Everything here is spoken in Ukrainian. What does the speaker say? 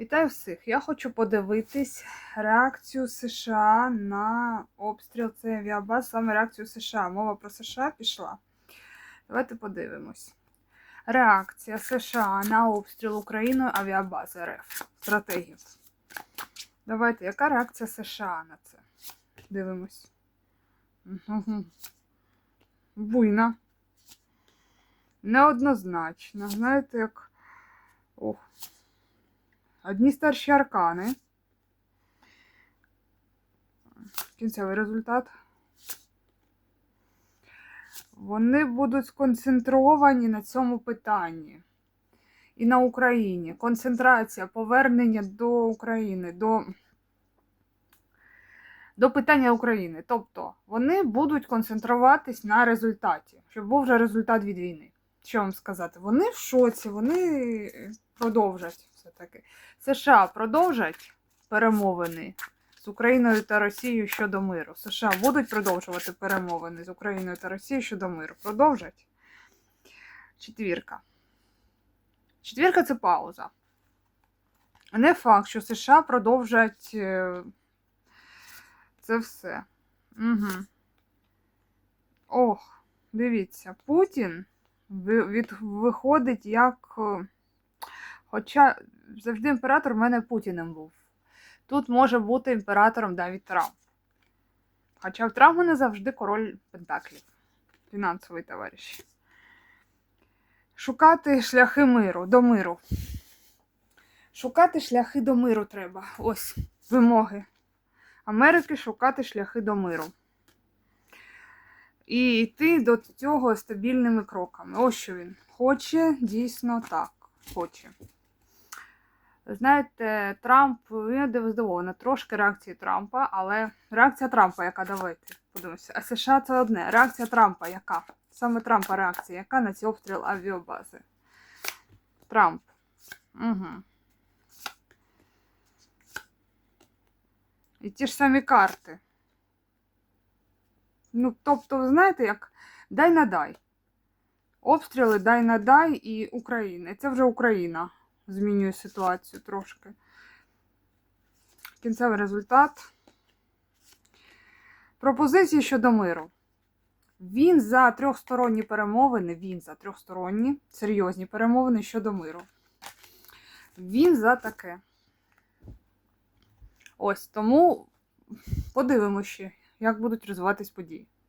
Вітаю всіх! Я хочу подивитись реакцію США на обстріл цей авіабаз, саме реакцію США. Мова про США пішла. Давайте подивимось. Реакція США на обстріл Україною авіабази РФ. Стратегів. Давайте, яка реакція США на це? Дивимось. Мгм. Буйна. Неоднозначно. Знаєте, як. Ох. Одні старші аркани. Кінцевий результат. Вони будуть сконцентровані на цьому питанні. І на Україні. Концентрація, повернення до України, до, до питання України. Тобто вони будуть концентруватись на результаті, щоб був вже результат від війни. Що вам сказати? Вони в шоці, вони продовжать все-таки. США продовжать перемовини з Україною та Росією щодо миру. США будуть продовжувати перемовини з Україною та Росією щодо миру. Продовжать. Четвірка. Четвірка це пауза. Не факт, що США продовжать е, це все. Угу. Ох, дивіться, Путін виходить як. Хоча завжди імператор в мене Путіним був. Тут може бути імператором навіть Трамп. Хоча в Трампа не завжди король Пентаклів. Фінансовий товариш. Шукати шляхи миру, до миру. Шукати шляхи до миру треба. Ось вимоги. Америки шукати шляхи до миру. І йти до цього стабільними кроками. Ось що він хоче, дійсно так. Хоче. Знаєте, Трамп, він здивована трошки реакції Трампа, але реакція Трампа, яка давайте, подивимося. А США це одне. Реакція Трампа, яка? Саме Трампа реакція, яка на цей обстріл авіабази? Трамп. Угу. І ті ж самі карти. Ну, тобто, ви знаєте, як дай на дай. Обстріли дай на дай і Україна. Це вже Україна змінює ситуацію трошки. Кінцевий результат. Пропозиції щодо миру. Він за трьохсторонні перемовини, він за трьохсторонні, серйозні перемовини щодо миру. Він за таке. Ось тому подивимося як будуть розвиватись події.